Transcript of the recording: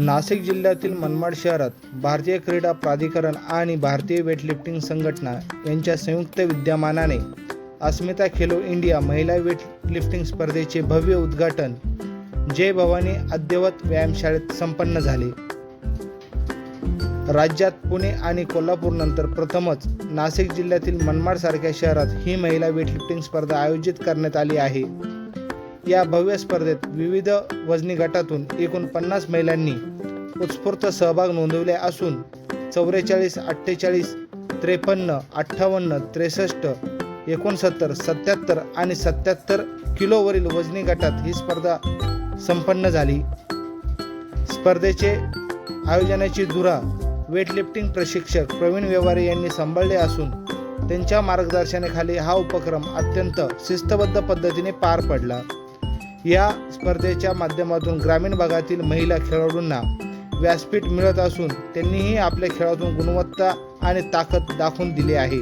नाशिक जिल्ह्यातील मनमाड शहरात भारतीय क्रीडा प्राधिकरण आणि भारतीय वेटलिफ्टिंग संघटना यांच्या संयुक्त विद्यमानाने अस्मिता खेलो इंडिया महिला वेटलिफ्टिंग स्पर्धेचे भव्य उद्घाटन जय भवानी अद्यवत व्यायामशाळेत संपन्न झाले. राज्यात पुणे आणि कोल्हापूरनंतर प्रथमच नाशिक जिल्ह्यातील मनमाडसारख्या शहरात ही महिला वेटलिफ्टिंग स्पर्धा आयोजित करण्यात आली आहे. या भव्य स्पर्धेत विविध वजनी गटातून एकूण पन्नास महिलांनी उत्स्फूर्त सहभाग नोंदवले असून चौवेचाळीस अठ्ठेचाळीस त्रेपन्न अठ्ठावन्न त्रेसष्ट एकोणसत्तर सत्याहत्तर आणि सत्याहत्तर किलोवरील वजनी गटात ही स्पर्धा संपन्न झाली. स्पर्धेचे आयोजनाची धुरा वेटलिफ्टिंग प्रशिक्षक प्रवीण व्यवहारे यांनी सांभाळले असून त्यांच्या मार्गदर्शनाखाली हा उपक्रम अत्यंत शिस्तबद्ध पद्धतीने पार पडला. या स्पर्धेच्या माध्यमातून ग्रामीण भागातील महिला खेळाडूंना व्यासपीठ मिळत असून त्यांनीही आपल्या खेळातून गुणवत्ता आणि ताकद दाखवून दिली आहे.